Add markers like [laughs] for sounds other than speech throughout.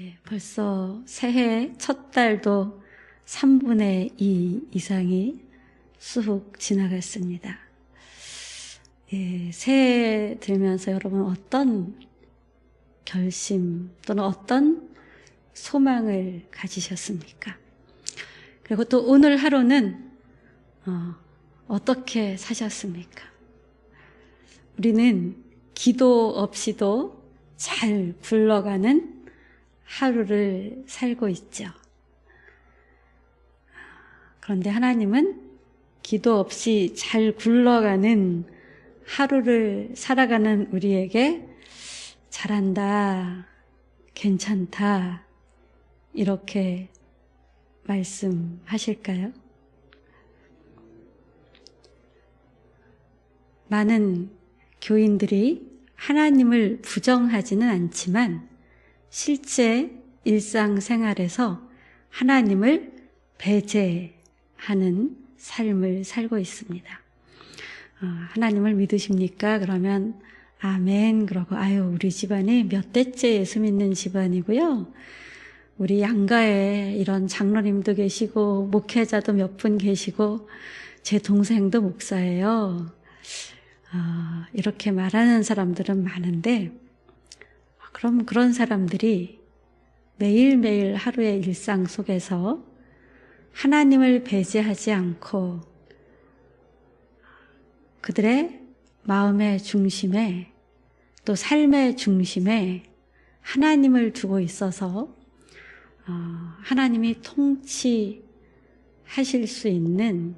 예, 벌써 새해 첫 달도 3분의 2 이상이 쑥 지나갔습니다. 예, 새해 들면서 여러분 어떤 결심 또는 어떤 소망을 가지셨습니까? 그리고 또 오늘 하루는 어, 어떻게 사셨습니까? 우리는 기도 없이도 잘 굴러가는 하루를 살고 있죠. 그런데 하나님은 기도 없이 잘 굴러가는 하루를 살아가는 우리에게 잘한다, 괜찮다, 이렇게 말씀하실까요? 많은 교인들이 하나님을 부정하지는 않지만 실제 일상생활에서 하나님을 배제하는 삶을 살고 있습니다. 어, 하나님을 믿으십니까? 그러면 아멘 그러고 아유 우리 집안이 몇 대째 예수 믿는 집안이고요. 우리 양가에 이런 장로님도 계시고 목회자도 몇 분 계시고 제 동생도 목사예요. 어, 이렇게 말하는 사람들은 많은데 그럼 그런 사람들이 매일매일 하루의 일상 속에서 하나님을 배제하지 않고 그들의 마음의 중심에 또 삶의 중심에 하나님을 두고 있어서 어, 하나님이 통치하실 수 있는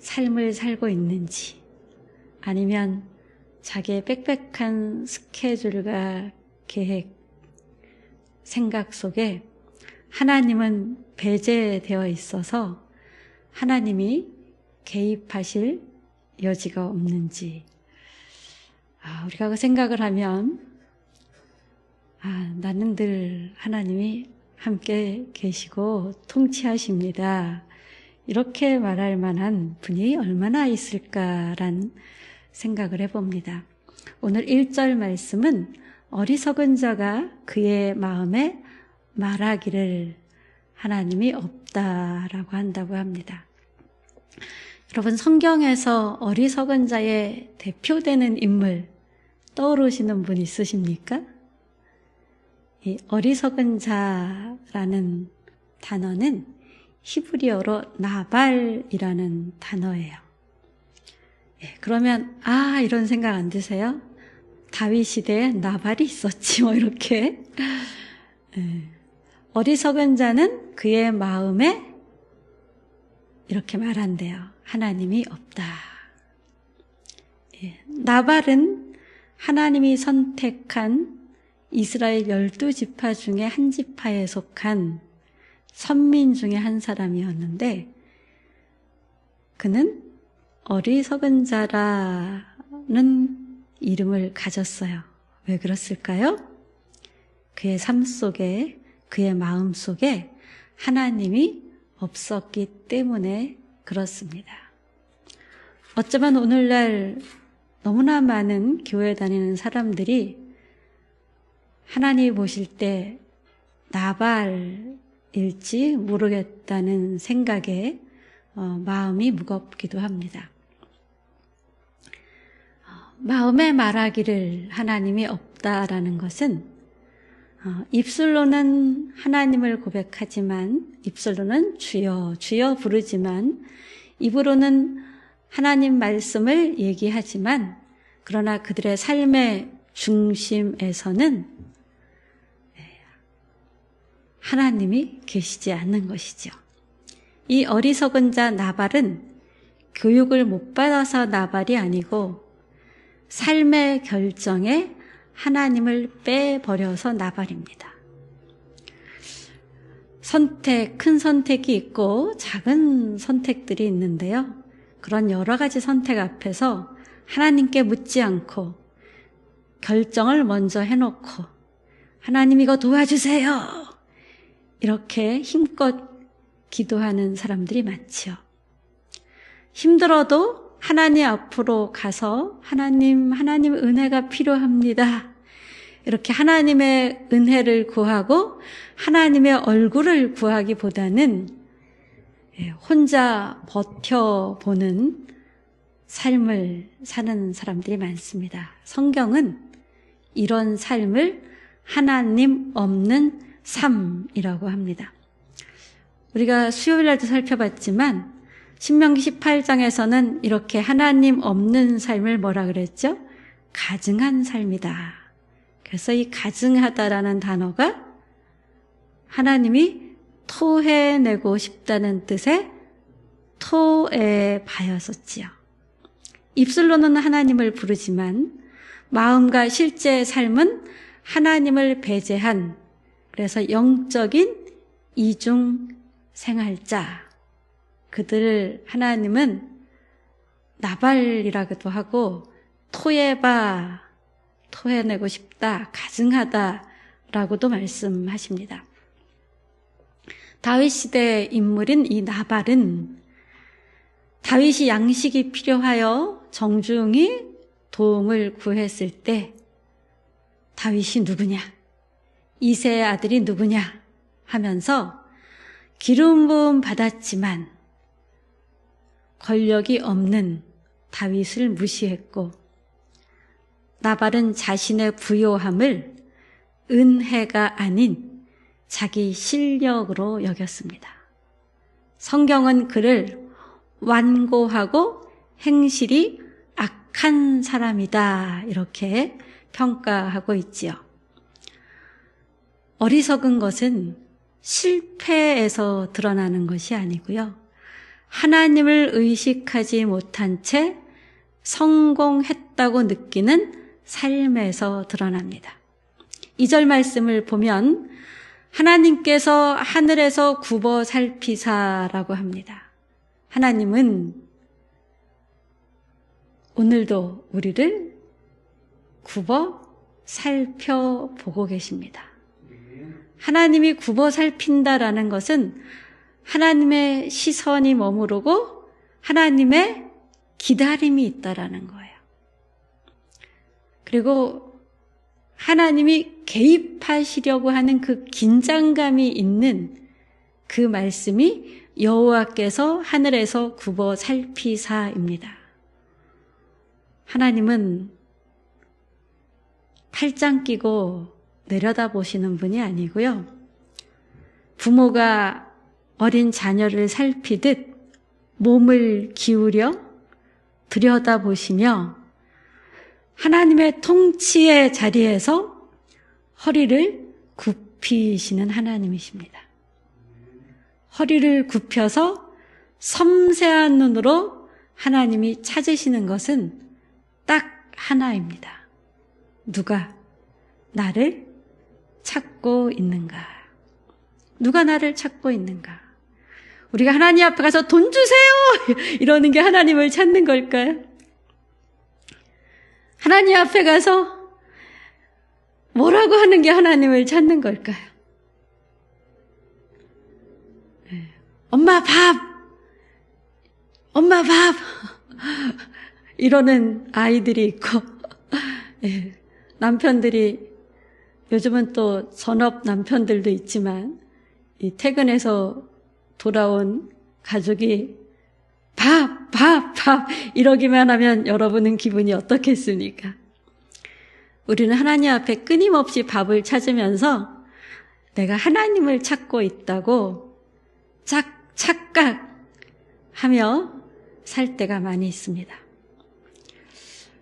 삶을 살고 있는지 아니면 자기의 빽빽한 스케줄과 계획, 생각 속에 하나님은 배제되어 있어서 하나님이 개입하실 여지가 없는지 아, 우리가 그 생각을 하면 아, 나는 늘 하나님이 함께 계시고 통치하십니다. 이렇게 말할 만한 분이 얼마나 있을까란 생각을 해봅니다. 오늘 1절 말씀은 어리석은 자가 그의 마음에 말하기를 하나님이 없다라고 한다고 합니다. 여러분 성경에서 어리석은 자의 대표되는 인물 떠오르시는 분 있으십니까? 이 어리석은 자라는 단어는 히브리어로 나발이라는 단어예요. 예, 그러면 아 이런 생각 안 드세요? 다윗 시대에 나발이 있었지 뭐 이렇게 예, 어리석은 자는 그의 마음에 이렇게 말한대요. 하나님이 없다. 예, 나발은 하나님이 선택한 이스라엘 열두 지파 중에 한 지파에 속한 선민 중에 한 사람이었는데 그는 어리석은 자라는 이름을 가졌어요. 왜 그랬을까요? 그의 삶 속에, 그의 마음 속에 하나님이 없었기 때문에 그렇습니다. 어쩌면 오늘날 너무나 많은 교회 다니는 사람들이 하나님 보실 때 나발일지 모르겠다는 생각에 어, 마음이 무겁기도 합니다. 어, 마음에 말하기를 하나님이 없다라는 것은 어, 입술로는 하나님을 고백하지만 입술로는 주여 주여 부르지만 입으로는 하나님 말씀을 얘기하지만 그러나 그들의 삶의 중심에서는 하나님이 계시지 않는 것이죠. 이 어리석은 자 나발은 교육을 못 받아서 나발이 아니고 삶의 결정에 하나님을 빼버려서 나발입니다. 선택, 큰 선택이 있고 작은 선택들이 있는데요. 그런 여러 가지 선택 앞에서 하나님께 묻지 않고 결정을 먼저 해놓고 하나님 이거 도와주세요. 이렇게 힘껏 기도하는 사람들이 많지요. 힘들어도 하나님 앞으로 가서 하나님, 하나님 은혜가 필요합니다. 이렇게 하나님의 은혜를 구하고 하나님의 얼굴을 구하기보다는 예, 혼자 버텨보는 삶을 사는 사람들이 많습니다. 성경은 이런 삶을 하나님 없는 삶이라고 합니다. 우리가 수요일 날도 살펴봤지만 신명기 18장에서는 이렇게 하나님 없는 삶을 뭐라 그랬죠? 가증한 삶이다. 그래서 이 가증하다라는 단어가 하나님이 토해내고 싶다는 뜻의 토해바였었지요. 입술로는 하나님을 부르지만 마음과 실제 삶은 하나님을 배제한 그래서 영적인 이중 생활자 그들을 하나님은 나발이라고도 하고 토해봐 토해내고 싶다 가증하다라고도 말씀하십니다. 다윗 시대 인물인 이 나발은 다윗이 양식이 필요하여 정중히 도움을 구했을 때 다윗이 누구냐? 이세의 아들이 누구냐? 하면서 기름 부음 받았지만 권력이 없는 다윗을 무시했고 나발은 자신의 부요함을 은혜가 아닌 자기 실력으로 여겼습니다. 성경은 그를 완고하고 행실이 악한 사람이다. 이렇게 평가하고 있지요. 어리석은 것은 실패에서 드러나는 것이 아니고요. 하나님을 의식하지 못한 채 성공했다고 느끼는 삶에서 드러납니다. 이절 말씀을 보면 하나님께서 하늘에서 굽어 살피사라고 합니다. 하나님은 오늘도 우리를 굽어 살펴보고 계십니다. 하나님이 굽어 살핀다라는 것은 하나님의 시선이 머무르고 하나님의 기다림이 있다라는 거예요. 그리고 하나님이 개입하시려고 하는 그 긴장감이 있는 그 말씀이 여호와께서 하늘에서 굽어 살피사입니다. 하나님은 팔짱 끼고 내려다 보시는 분이 아니고요. 부모가 어린 자녀를 살피듯 몸을 기울여 들여다 보시며 하나님의 통치의 자리에서 허리를 굽히시는 하나님이십니다. 허리를 굽혀서 섬세한 눈으로 하나님이 찾으시는 것은 딱 하나입니다. 누가 나를 찾고 있는가? 누가 나를 찾고 있는가? 우리가 하나님 앞에 가서 돈 주세요! [laughs] 이러는 게 하나님을 찾는 걸까요? 하나님 앞에 가서 뭐라고 하는 게 하나님을 찾는 걸까요? 엄마 밥! 엄마 밥! [laughs] 이러는 아이들이 있고, [laughs] 예, 남편들이 요즘은 또 전업 남편들도 있지만, 이 퇴근해서 돌아온 가족이 밥, 밥, 밥 이러기만 하면 여러분은 기분이 어떻겠습니까? 우리는 하나님 앞에 끊임없이 밥을 찾으면서 내가 하나님을 찾고 있다고 짝 착각하며 살 때가 많이 있습니다.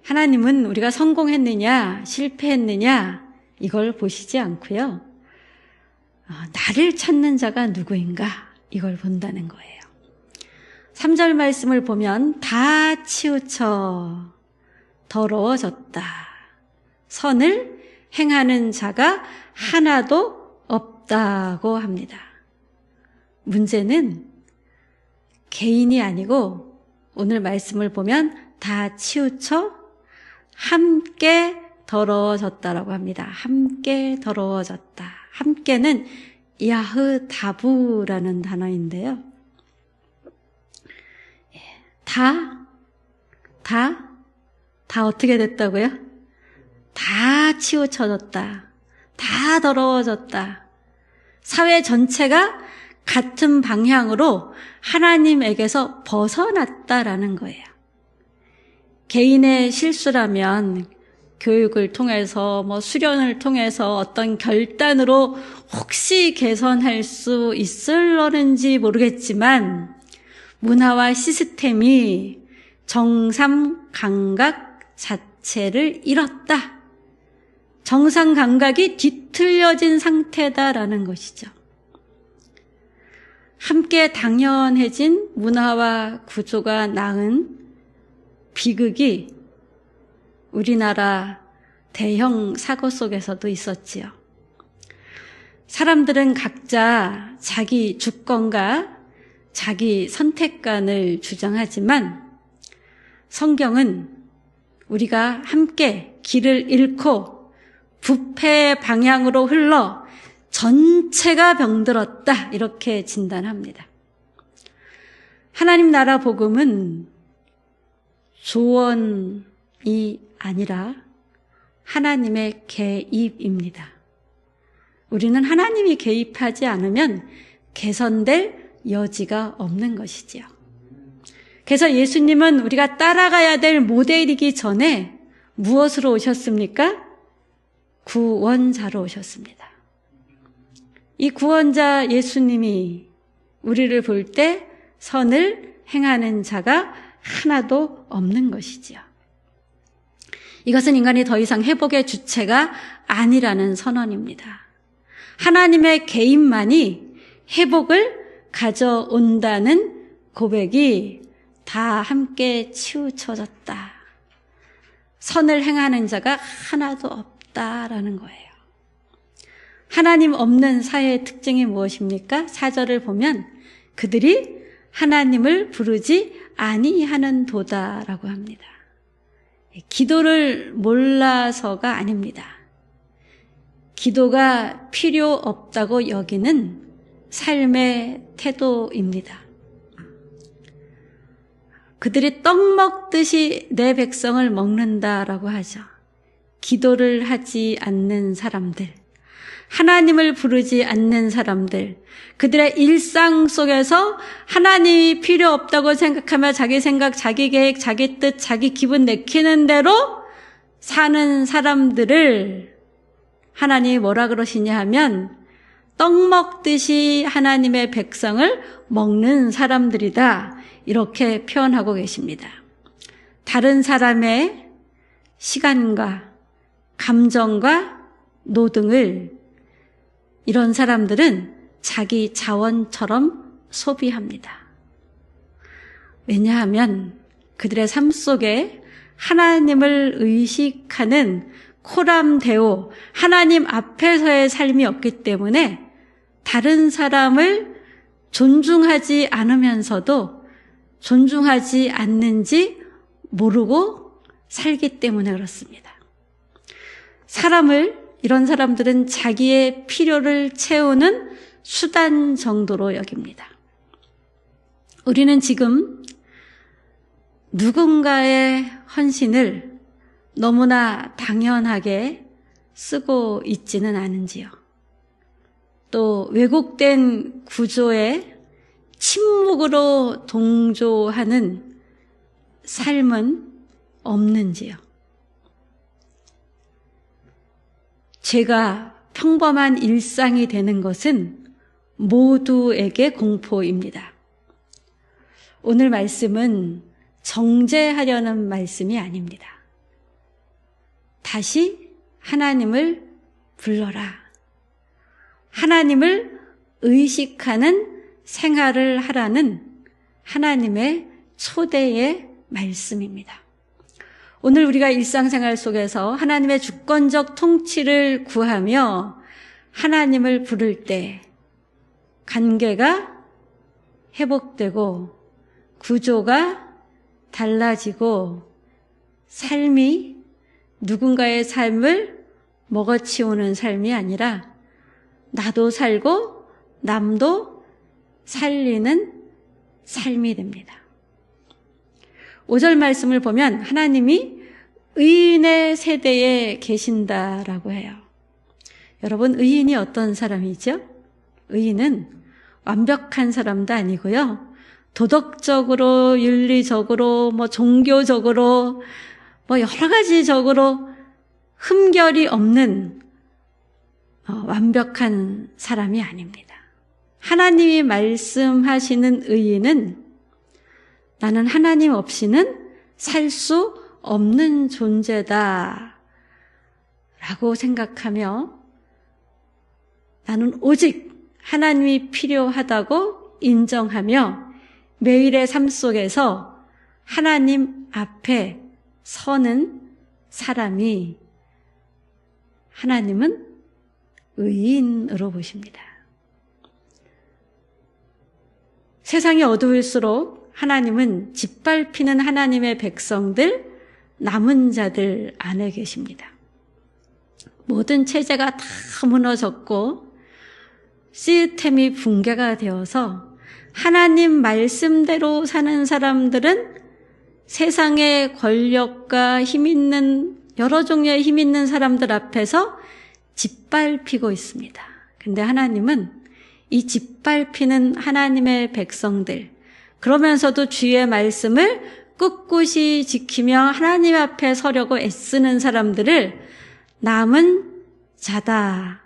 하나님은 우리가 성공했느냐, 실패했느냐, 이걸 보시지 않고요. 어, 나를 찾는 자가 누구인가, 이걸 본다는 거예요. 3절 말씀을 보면 다 치우쳐 더러워졌다. 선을 행하는 자가 하나도 없다고 합니다. 문제는 개인이 아니고 오늘 말씀을 보면 다 치우쳐 함께 더러워졌다라고 합니다. 함께 더러워졌다. 함께는 야흐다부라는 단어인데요. 예, 다, 다, 다 어떻게 됐다고요? 다다 치우쳐졌다. 다 더러워졌다. 사회 전체가 같은 방향으로 하나님에게서 벗어났다라는 거예요. 개인의 실수라면 교육을 통해서 뭐 수련을 통해서 어떤 결단으로 혹시 개선할 수 있을런지 모르겠지만 문화와 시스템이 정삼 감각 자체를 잃었다. 정상 감각이 뒤틀려진 상태다라는 것이죠. 함께 당연해진 문화와 구조가 낳은 비극이 우리나라 대형 사고 속에서도 있었지요. 사람들은 각자 자기 주권과 자기 선택관을 주장하지만 성경은 우리가 함께 길을 잃고 부패 방향으로 흘러 전체가 병들었다. 이렇게 진단합니다. 하나님 나라 복음은 조언이 아니라 하나님의 개입입니다. 우리는 하나님이 개입하지 않으면 개선될 여지가 없는 것이지요. 그래서 예수님은 우리가 따라가야 될 모델이기 전에 무엇으로 오셨습니까? 구원자로 오셨습니다. 이 구원자 예수님이 우리를 볼 때 선을 행하는 자가 하나도 없는 것이지요. 이것은 인간이 더 이상 회복의 주체가 아니라는 선언입니다. 하나님의 개인만이 회복을 가져온다는 고백이 다 함께 치우쳐졌다. 선을 행하는 자가 하나도 없다라는 거예요. 하나님 없는 사회의 특징이 무엇입니까? 사절을 보면 그들이 하나님을 부르지 아니하는 도다라고 합니다. 기도를 몰라서가 아닙니다. 기도가 필요 없다고 여기는 삶의 태도입니다. 그들이 떡 먹듯이 내 백성을 먹는다라고 하죠. 기도를 하지 않는 사람들, 하나님을 부르지 않는 사람들, 그들의 일상 속에서 하나님이 필요 없다고 생각하며 자기 생각, 자기 계획, 자기 뜻, 자기 기분 내키는 대로 사는 사람들을 하나님이 뭐라 그러시냐 하면 떡 먹듯이 하나님의 백성을 먹는 사람들이다. 이렇게 표현하고 계십니다. 다른 사람의 시간과 감정과 노동을 이런 사람들은 자기 자원처럼 소비합니다. 왜냐하면 그들의 삶 속에 하나님을 의식하는 코람데오, 하나님 앞에서의 삶이 없기 때문에 다른 사람을 존중하지 않으면서도 존중하지 않는지 모르고 살기 때문에 그렇습니다. 사람을 이런 사람들은 자기의 필요를 채우는 수단 정도로 여깁니다. 우리는 지금 누군가의 헌신을 너무나 당연하게 쓰고 있지는 않은지요. 또 왜곡된 구조에 침묵으로 동조하는 삶은 없는지요. 제가 평범한 일상이 되는 것은 모두에게 공포입니다. 오늘 말씀은 정죄하려는 말씀이 아닙니다. 다시 하나님을 불러라. 하나님을 의식하는 생활을 하라는 하나님의 초대의 말씀입니다. 오늘 우리가 일상생활 속에서 하나님의 주권적 통치를 구하며 하나님을 부를 때 관계가 회복되고 구조가 달라지고 삶이 누군가의 삶을 먹어치우는 삶이 아니라 나도 살고 남도 살리는 삶이 됩니다. 5절 말씀을 보면 하나님이 의인의 세대에 계신다라고 해요. 여러분, 의인이 어떤 사람이죠? 의인은 완벽한 사람도 아니고요. 도덕적으로, 윤리적으로, 뭐 종교적으로, 뭐 여러 가지적으로 흠결이 없는 어, 완벽한 사람이 아닙니다. 하나님이 말씀하시는 의인은 나는 하나님 없이는 살 수 없는 존재다. 라고 생각하며 나는 오직 하나님이 필요하다고 인정하며 매일의 삶 속에서 하나님 앞에 서는 사람이 하나님은 의인으로 보십니다. 세상이 어두울수록 하나님은 짓밟히는 하나님의 백성들, 남은 자들 안에 계십니다. 모든 체제가 다 무너졌고 시스템이 붕괴가 되어서 하나님 말씀대로 사는 사람들은 세상의 권력과 힘 있는 여러 종류의 힘 있는 사람들 앞에서 짓밟히고 있습니다. 근데 하나님은 이 짓밟히는 하나님의 백성들, 그러면서도 주의 말씀을 꿋꿋이 지키며 하나님 앞에 서려고 애쓰는 사람들을 남은 자다,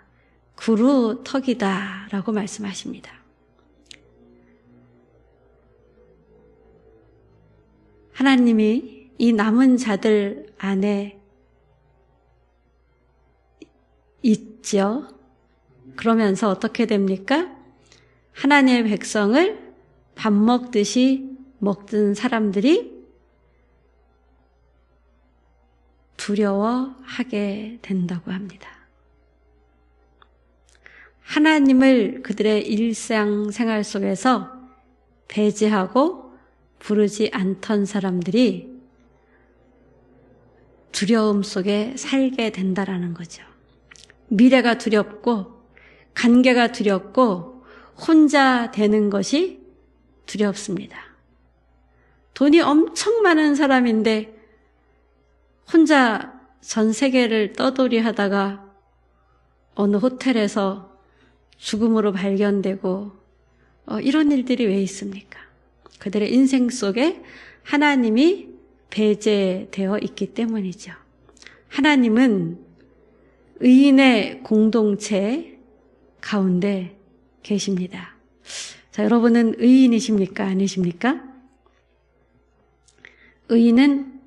구루 턱이다 라고 말씀하십니다. 하나님이 이 남은 자들 안에 있죠. 그러면서 어떻게 됩니까? 하나님의 백성을 밥 먹듯이 먹던 사람들이 두려워하게 된다고 합니다. 하나님을 그들의 일상 생활 속에서 배제하고 부르지 않던 사람들이 두려움 속에 살게 된다라는 거죠. 미래가 두렵고 관계가 두렵고 혼자 되는 것이 두렵습니다. 돈이 엄청 많은 사람인데 혼자 전 세계를 떠돌이 하다가 어느 호텔에서 죽음으로 발견되고 어, 이런 일들이 왜 있습니까? 그들의 인생 속에 하나님이 배제되어 있기 때문이죠. 하나님은 의인의 공동체 가운데 계십니다. 자, 여러분은 의인이십니까? 아니십니까? 의인은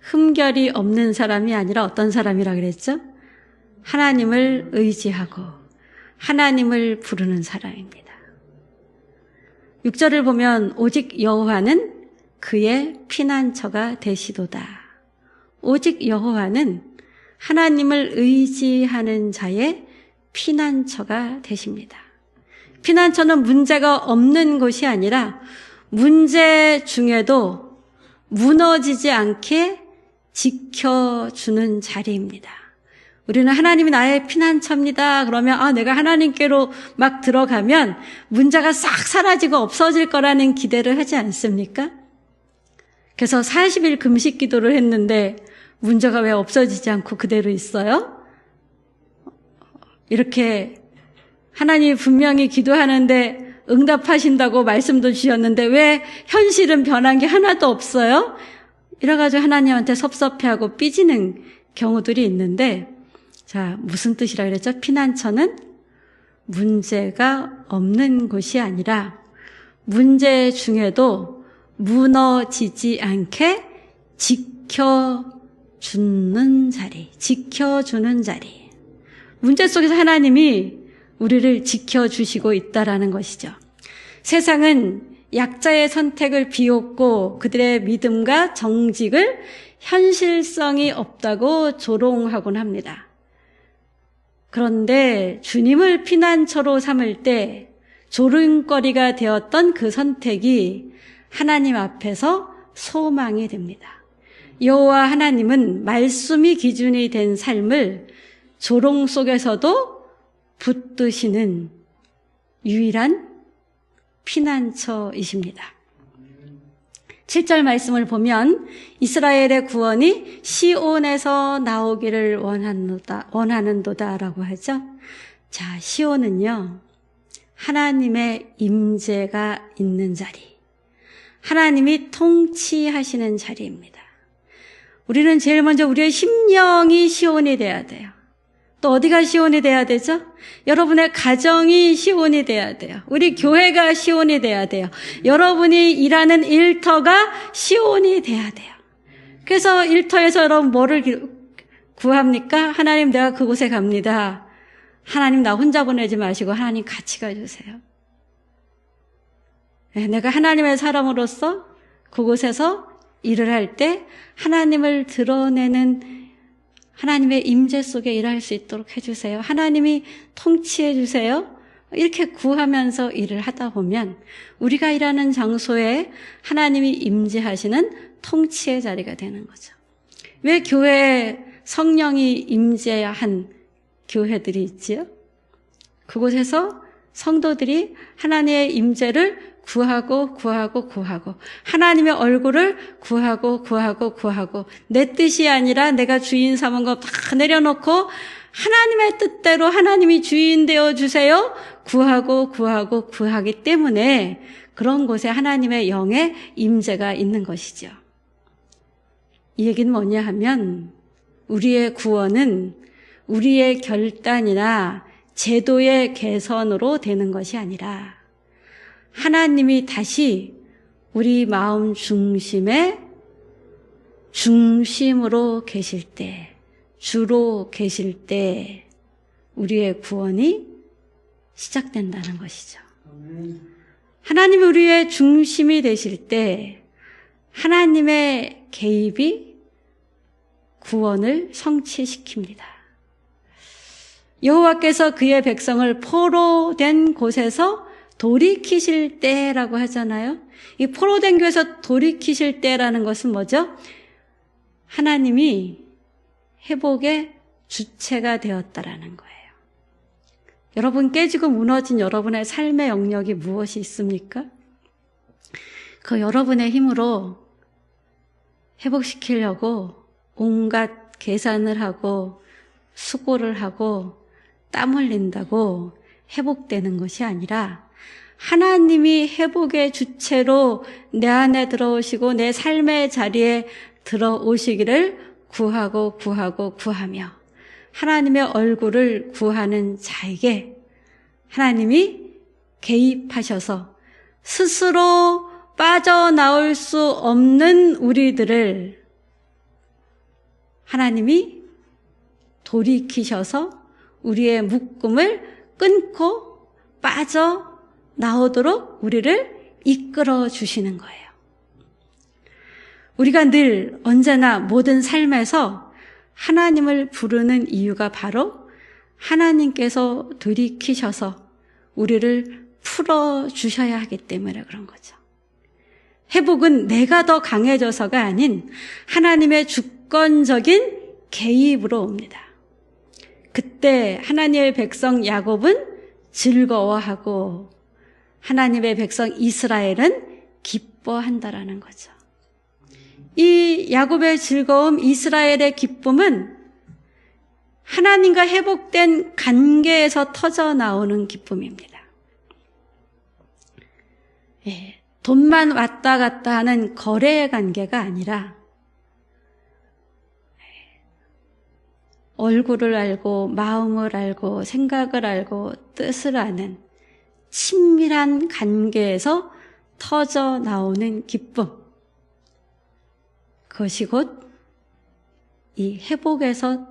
흠결이 없는 사람이 아니라 어떤 사람이라 그랬죠? 하나님을 의지하고 하나님을 부르는 사람입니다. 6절을 보면 오직 여호와는 그의 피난처가 되시도다. 오직 여호와는 하나님을 의지하는 자의 피난처가 되십니다. 피난처는 문제가 없는 곳이 아니라 문제 중에도 무너지지 않게 지켜주는 자리입니다. 우리는 하나님이 나의 피난처입니다. 그러면 아 내가 하나님께로 막 들어가면 문제가 싹 사라지고 없어질 거라는 기대를 하지 않습니까? 그래서 40일 금식 기도를 했는데 문제가 왜 없어지지 않고 그대로 있어요? 이렇게 하나님 분명히 기도하는데 응답하신다고 말씀도 주셨는데 왜 현실은 변한 게 하나도 없어요? 이래가지고 하나님한테 섭섭해하고 삐지는 경우들이 있는데 자 무슨 뜻이라 그랬죠? 피난처는 문제가 없는 곳이 아니라 문제 중에도 무너지지 않게 지켜주는 자리, 지켜주는 자리. 문제 속에서 하나님이 우리를 지켜주시고 있다라는 것이죠. 세상은 약자의 선택을 비웃고 그들의 믿음과 정직을 현실성이 없다고 조롱하곤 합니다. 그런데 주님을 피난처로 삼을 때 조롱거리가 되었던 그 선택이 하나님 앞에서 소망이 됩니다. 여호와 하나님은 말씀이 기준이 된 삶을 조롱 속에서도 붙드시는 유일한 피난처이십니다. 7절 말씀을 보면 이스라엘의 구원이 시온에서 나오기를 원하는도다, 원하는도다라고 하죠. 자, 시온은요. 하나님의 임재가 있는 자리. 하나님이 통치하시는 자리입니다. 우리는 제일 먼저 우리의 심령이 시온이 돼야 돼요. 또 어디가 시온이 돼야 되죠? 여러분의 가정이 시온이 돼야 돼요. 우리 교회가 시온이 돼야 돼요. 여러분이 일하는 일터가 시온이 돼야 돼요. 그래서 일터에서 여러분 뭐를 구합니까? 하나님 내가 그곳에 갑니다. 하나님 나 혼자 보내지 마시고 하나님 같이 가주세요. 네, 내가 하나님의 사람으로서 그곳에서 일을 할 때 하나님을 드러내는 하나님의 임재 속에 일할 수 있도록 해주세요. 하나님이 통치해 주세요. 이렇게 구하면서 일을 하다 보면 우리가 일하는 장소에 하나님이 임재하시는 통치의 자리가 되는 거죠. 왜 교회에 성령이 임재한 교회들이 있지요? 그곳에서 성도들이 하나님의 임재를 구하고 구하고 구하고 하나님의 얼굴을 구하고 구하고 구하고 내 뜻이 아니라 내가 주인 삼은 거 다 내려놓고 하나님의 뜻대로 하나님이 주인 되어 주세요. 구하고 구하고 구하기 때문에 그런 곳에 하나님의 영의 임재가 있는 것이죠. 이 얘기는 뭐냐 하면 우리의 구원은 우리의 결단이나 제도의 개선으로 되는 것이 아니라 하나님이 다시 우리 마음 중심에 중심으로 계실 때, 주로 계실 때, 우리의 구원이 시작된다는 것이죠. 하나님이 우리의 중심이 되실 때, 하나님의 개입이 구원을 성취시킵니다. 여호와께서 그의 백성을 포로 된 곳에서 돌이키실 때라고 하잖아요. 이 포로된 교에서 돌이키실 때라는 것은 뭐죠? 하나님이 회복의 주체가 되었다라는 거예요. 여러분 깨지고 무너진 여러분의 삶의 영역이 무엇이 있습니까? 그 여러분의 힘으로 회복시키려고 온갖 계산을 하고 수고를 하고 땀 흘린다고 회복되는 것이 아니라 하나님이 회복의 주체로 내 안에 들어오시고 내 삶의 자리에 들어오시기를 구하고 구하고 구하며 하나님의 얼굴을 구하는 자에게 하나님이 개입하셔서 스스로 빠져나올 수 없는 우리들을 하나님이 돌이키셔서 우리의 묶음을 끊고 빠져 나오도록 우리를 이끌어 주시는 거예요. 우리가 늘 언제나 모든 삶에서 하나님을 부르는 이유가 바로 하나님께서 들이키셔서 우리를 풀어 주셔야 하기 때문에 그런 거죠. 회복은 내가 더 강해져서가 아닌 하나님의 주권적인 개입으로 옵니다. 그때 하나님의 백성 야곱은 즐거워하고 하나님의 백성 이스라엘은 기뻐한다라는 거죠. 이 야곱의 즐거움, 이스라엘의 기쁨은 하나님과 회복된 관계에서 터져 나오는 기쁨입니다. 예, 돈만 왔다 갔다 하는 거래의 관계가 아니라 얼굴을 알고 마음을 알고 생각을 알고 뜻을 아는 친밀한 관계에서 터져 나오는 기쁨. 그것이 곧 이 회복에서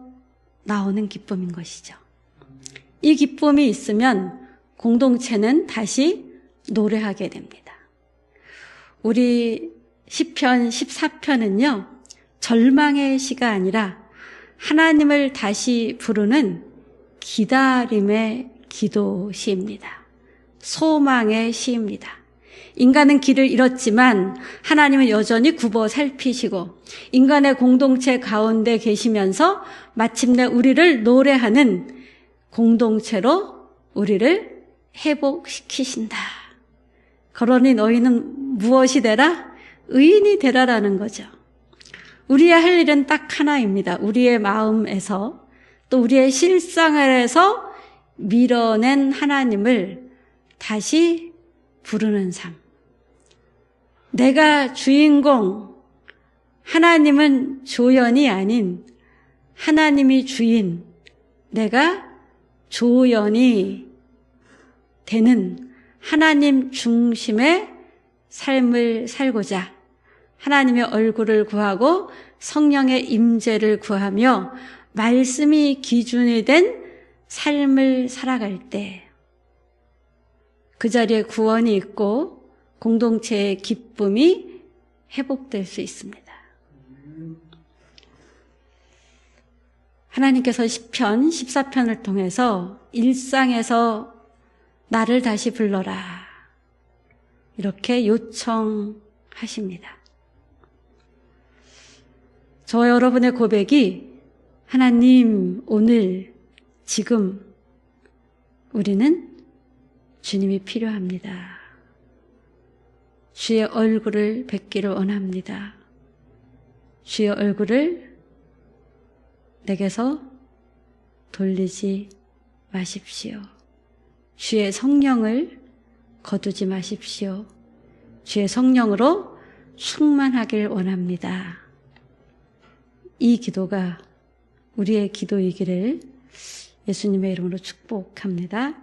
나오는 기쁨인 것이죠. 이 기쁨이 있으면 공동체는 다시 노래하게 됩니다. 우리 10편, 14편은요, 절망의 시가 아니라 하나님을 다시 부르는 기다림의 기도 시입니다. 소망의 시입니다. 인간은 길을 잃었지만 하나님은 여전히 굽어 살피시고 인간의 공동체 가운데 계시면서 마침내 우리를 노래하는 공동체로 우리를 회복시키신다. 그러니 너희는 무엇이 되라? 의인이 되라라는 거죠. 우리의 할 일은 딱 하나입니다. 우리의 마음에서 또 우리의 실상에서 밀어낸 하나님을 다시 부르는 삶. 내가 주인공, 하나님은 조연이 아닌 하나님이 주인, 내가 조연이 되는 하나님 중심의 삶을 살고자 하나님의 얼굴을 구하고 성령의 임재를 구하며 말씀이 기준이 된 삶을 살아갈 때 그 자리에 구원이 있고 공동체의 기쁨이 회복될 수 있습니다. 하나님께서 10편, 14편을 통해서 일상에서 나를 다시 불러라. 이렇게 요청하십니다. 저 여러분의 고백이 하나님, 오늘, 지금, 우리는 주님이 필요합니다. 주의 얼굴을 뵙기를 원합니다. 주의 얼굴을 내게서 돌리지 마십시오. 주의 성령을 거두지 마십시오. 주의 성령으로 충만하길 원합니다. 이 기도가 우리의 기도이기를 예수님의 이름으로 축복합니다.